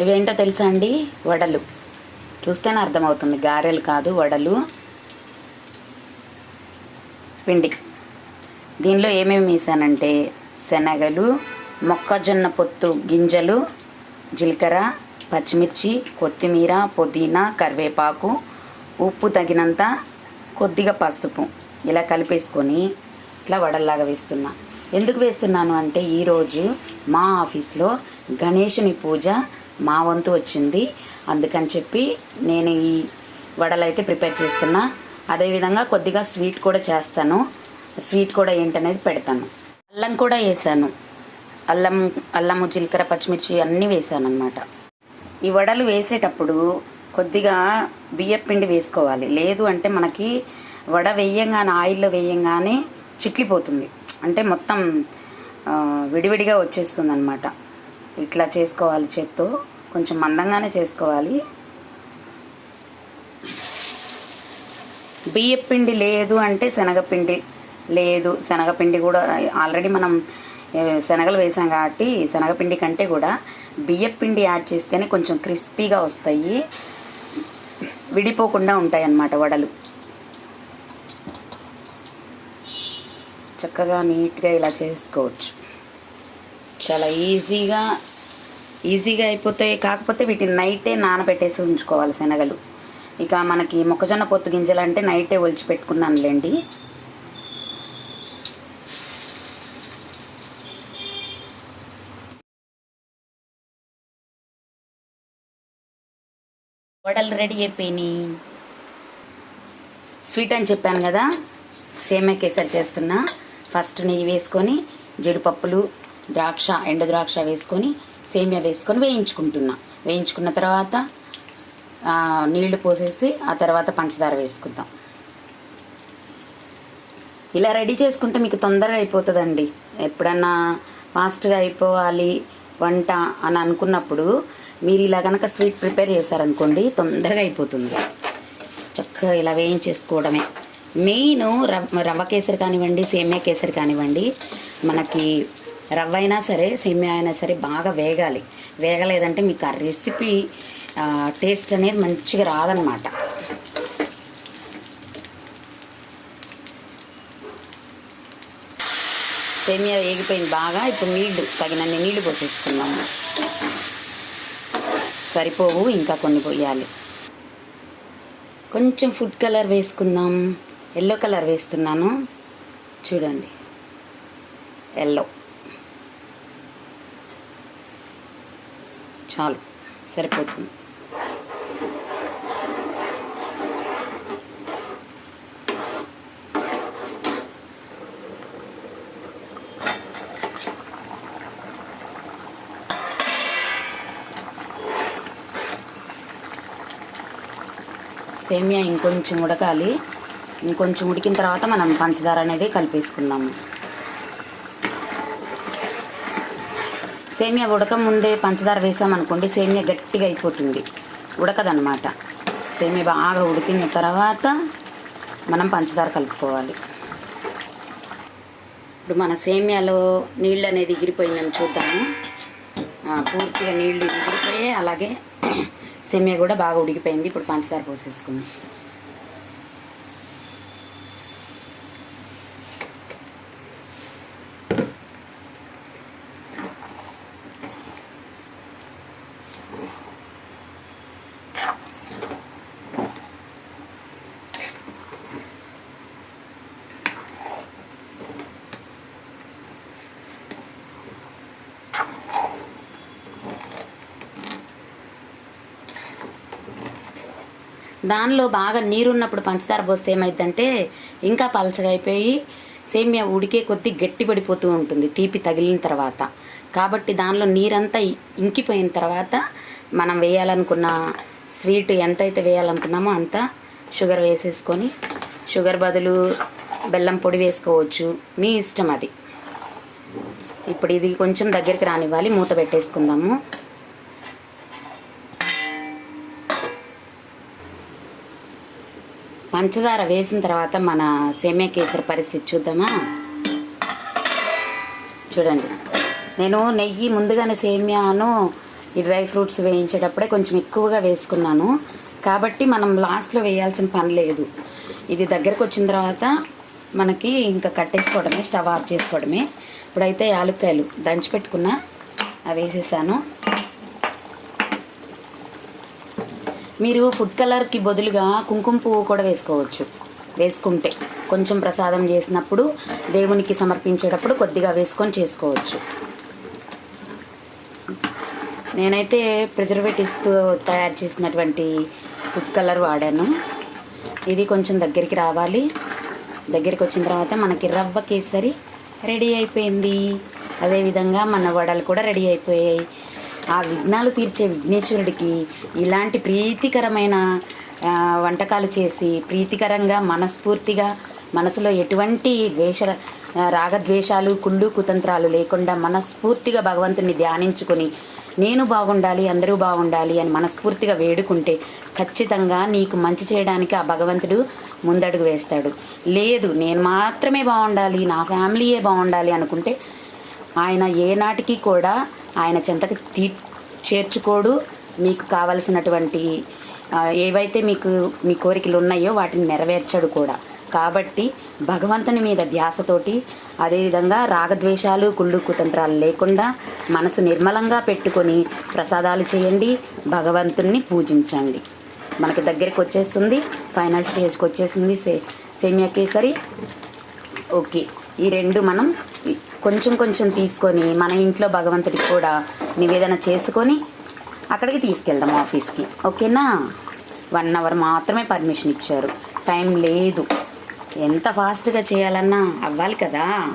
ఇవేంటో తెలుసా అండి? వడలు. చూస్తేనే అర్థమవుతుంది. గారెలు కాదు వడలు. పిండి. దీనిలో ఏమేమి వేసానంటే శనగలు మొక్కజొన్న పొత్తు గింజలు జీలకర్ర పచ్చిమిర్చి కొత్తిమీర పుదీనా కరివేపాకు ఉప్పు తగినంత కొద్దిగా పసుపు. ఇలా కలిపేసుకొని ఇట్లా వడల్లాగా వేస్తున్నా. ఎందుకు వేస్తున్నాను అంటే ఈరోజు మా ఆఫీస్లో గణేషుని పూజ మా వంతు వచ్చింది. అందుకని చెప్పి నేను ఈ వడలు అయితే ప్రిపేర్ చేస్తున్నా. అదేవిధంగా కొద్దిగా స్వీట్ కూడా చేస్తాను. స్వీట్ కూడా ఏంటనేది పెడతాను. అల్లం కూడా వేసాను. అల్లం అల్లము జీలకర్ర పచ్చిమిర్చి అన్నీ వేసాను అనమాట ఈ వడలు వేసేటప్పుడు కొద్దిగా బియ్యం పిండి వేసుకోవాలి. లేదు అంటే మనకి వడ వేయంగానే ఆయిల్లో వేయంగానే చిట్లిపోతుంది. అంటే మొత్తం విడివిడిగా వచ్చేస్తుంది అనమాట ఇట్లా చేసుకోవాలి చేత్తో. కొంచెం మందంగానే చేసుకోవాలి. బియ్యపిండి లేదు అంటే శనగపిండి లేదు. శనగపిండి కూడా ఆల్రెడీ మనం శనగలు వేసాం కాబట్టి శనగపిండి కంటే కూడా బియ్యపిండి యాడ్ చేస్తేనే కొంచెం క్రిస్పీగా వస్తాయి. విడిపోకుండా ఉంటాయి అన్నమాట వడలు. చక్కగా నీట్గా ఇలా చేసుకోవచ్చు. చాలా ఈజీగా ఈజీగా అయిపోతాయి కాకపోతే వీటిని నైటే నానబెట్టేసి ఉంచుకోవాలి శనగలు. ఇక మనకి మొక్కజొన్న పొత్తు గింజలు అంటే నైటే ఒలిచి పెట్టుకున్నానులేండి. వడలు రెడీ అయిపోయినాయి. స్వీట్ అని చెప్పాను కదా సేమే కేసరి చేస్తున్నా. ఫస్ట్ నెయ్యి వేసుకొని జీడిపప్పులు ద్రాక్ష ఎండు ద్రాక్ష వేసుకొని సేమియా వేసుకొని వేయించుకుంటున్నా. వేయించుకున్న తర్వాత నీళ్ళు పోసేసి ఆ తర్వాత పంచదార వేసుకుందాం. ఇలా రెడీ చేసుకుంటే మీకు తొందరగా అయిపోతుందండి. ఎప్పుడన్నా ఫాస్ట్గా అయిపోవాలి వంట అని అనుకున్నప్పుడు మీరు ఇలా కనుక స్వీట్ ప్రిపేర్ చేశారనుకోండి తొందరగా అయిపోతుంది. చక్కగా ఇలా వేయించేసుకోవడమే. మెయిన్ రవ్వ రవ్వ కేసరి కానివ్వండి సేమియా కేసరి కానివ్వండి మనకి రవ్వ అయినా సరే సేమియా అయినా సరే బాగా వేగాలి. వేగలేదంటే మీకు ఆ రెసిపీ టేస్ట్ అనేది మంచిగా రాదనమాట. సేమియా వేగిపోయింది బాగా ఇప్పుడు నీళ్ళు తగినన్ని నీళ్ళు పోసేసుకున్నాము సరిపోవు ఇంకా కొన్ని పోయాలి. కొంచెం ఫుడ్ కలర్ వేసుకుందాం. ఎల్లో కలర్ వేస్తున్నాను. చూడండి. ఎల్లో. చాలు. సరిపోతుంది. సేమియా ఇంకొంచెం ఉడకాలి. ఇంకొంచెం ఉడికిన తర్వాత మనం పంచదార అనేది కలిపేసుకుందాము. సేమియా ఉడక ముందే పంచదార వేసామనుకోండి సేమియా గట్టిగా అయిపోతుంది. ఉడకదనమాట సేమియా బాగా ఉడికిన తర్వాత మనం పంచదార కలుపుకోవాలి. ఇప్పుడు మన సేమియాలో నీళ్ళు అనేది ఎగిరిపోయిందని చూద్దాము పూర్తిగా నీళ్ళు ఎగిరిపోయాయి అలాగే సేమియా కూడా బాగా ఉడికిపోయింది. ఇప్పుడు పంచదార పోసేసుకుందాం. దానిలో బాగా నీరున్నప్పుడు పంచదార పోస్తే ఏమైందంటే ఇంకా పలచగా అయిపోయి సేమియా ఉడికే కొద్దీ గట్టి పడిపోతూ ఉంటుంది తీపి తగిలిన తర్వాత. కాబట్టి దానిలో నీరంతా ఇంకిపోయిన తర్వాత మనం వేయాలనుకున్న స్వీట్ ఎంతైతే వేయాలనుకున్నామో అంత షుగర్ వేసేసుకొని షుగర్ బదులు బెల్లం పొడి వేసుకోవచ్చు. మీ ఇష్టం అది. ఇప్పుడు ఇది కొంచెం దగ్గరికి రానివ్వాలి మూత పెట్టేసుకుందాము. పంచదార వేసిన తర్వాత మన సేమియా కేసరి పరిస్థితి చూద్దామా? చూడండి. నేను నెయ్యి ముందుగానే సేమియాను ఈ డ్రై ఫ్రూట్స్ వేయించేటప్పుడే కొంచెం ఎక్కువగా వేసుకున్నాను. కాబట్టి మనం లాస్ట్లో వేయాల్సిన పని లేదు. ఇది దగ్గరకు వచ్చిన తర్వాత మనకి ఇంకా కట్టేసుకోవడమే స్టవ్ ఆఫ్ చేసుకోవడమే. ఇప్పుడైతే యాలుక్కాయలు దంచి పెట్టుకున్న అవి వేసేసాను. మీరు ఫుడ్ కలర్కి బదులుగా కుంకుమ పువ్వు కూడా వేసుకోవచ్చు. వేసుకుంటే కొంచెం ప్రసాదం చేసినప్పుడు దేవునికి సమర్పించేటప్పుడు కొద్దిగా వేసుకొని చేసుకోవచ్చు. నేనైతే ప్రిజర్వేటివ్స్తో తయారు చేసినటువంటి ఫుడ్ కలర్ వాడాను. ఇది కొంచెం దగ్గరికి రావాలి. దగ్గరికి వచ్చిన తర్వాత మనకి రవ్వ కేసరి రెడీ అయిపోయింది. అదేవిధంగా మన వడలు కూడా రెడీ అయిపోయాయి. ఆ విఘ్నాలు తీర్చే విఘ్నేశ్వరుడికి ఇలాంటి ప్రీతికరమైన వంటకాలు చేసి ప్రీతికరంగా మనస్ఫూర్తిగా మనసులో ఎటువంటి ద్వేష రాగద్వేషాలు కుళ్ళు కుతంత్రాలు లేకుండా మనస్ఫూర్తిగా భగవంతుని ధ్యానించుకొని నేను బాగుండాలి అందరూ బాగుండాలి అని మనస్ఫూర్తిగా వేడుకుంటే ఖచ్చితంగా నీకు మంచి చేయడానికి ఆ భగవంతుడు ముందడుగు వేస్తాడు. లేదు నేను మాత్రమే బాగుండాలి నా ఫ్యామిలీయే బాగుండాలి అనుకుంటే ఆయన ఏనాటికి కూడా ఆయన చెంతకు తీ చేర్చుకోడు. మీకు కావలసినటువంటి ఏవైతే మీకు మీ కోరికలు ఉన్నాయో వాటిని నెరవేర్చడు కూడా. కాబట్టి భగవంతుని మీద ధ్యాసతోటి అదేవిధంగా రాగద్వేషాలు కుళ్ళు కుతంత్రాలు లేకుండా మనసు నిర్మలంగా పెట్టుకొని ప్రసాదాలు చేయండి భగవంతుణ్ణి పూజించండి. మనకి దగ్గరికి వచ్చేస్తుంది ఫైనల్ స్టేజ్కి వచ్చేస్తుంది సే సేమియా కేసరి ఓకే ఈ రెండు మనం కొంచెం కొంచెం తీసుకొని మన ఇంట్లో భగవంతుడికి కూడా నివేదన చేసుకొని అక్కడికి తీసుకెళ్దాం ఆఫీస్కి. ఓకేనా? వన్ అవర్ మాత్రమే పర్మిషన్ ఇచ్చారు. టైం లేదు. ఎంత ఫాస్ట్గా చేయాలన్నా అవ్వాలి కదా.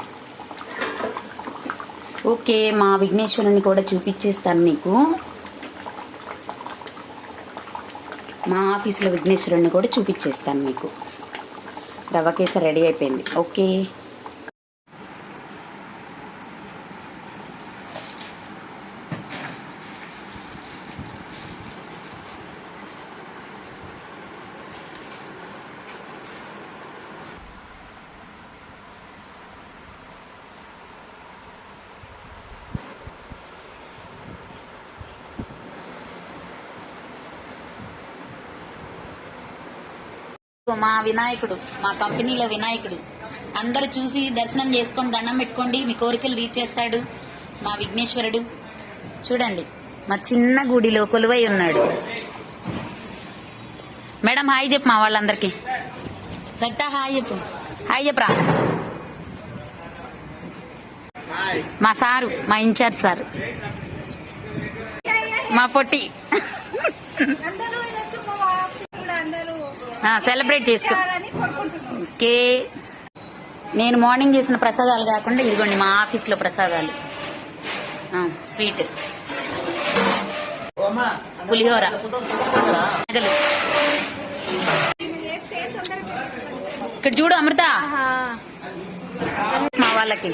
ఓకే మా విఘ్నేశ్వరుని కూడా చూపించేస్తాను మీకు. మా ఆఫీస్లో విఘ్నేశ్వరుని కూడా చూపించేస్తాను మీకు. రవ్వ కేసరి రెడీ అయిపోయింది. ఓకే. మా వినాయకుడు మా కంపెనీలో వినాయకుడు. అందరూ చూసి దర్శనం చేసుకొని దండం పెట్టుకోండి మీ కోరికలు తీర్చేస్తాడు మా విఘ్నేశ్వరుడు. చూడండి మా చిన్న గుడిలో కొలువై ఉన్నాడు. మేడం హాయ్ చెప్పు మా వాళ్ళందరికీ. సరితా హాయ్ చెప్పు. హాయ్ చెప్పరా. మా సారు మా ఇన్ఛార్జ్ సారు. మా పొట్టి. అందరూ. సెలబ్రేట్ చేసుకో ఓకే నేను మార్నింగ్ చేసిన ప్రసాదాలు కాకుండా ఇదిగోండి మా ఆఫీస్లో ప్రసాదాలు. స్వీట్ పులిహోర. నగలు. ఇక్కడ చూడు అమృత. మా వాళ్ళకి.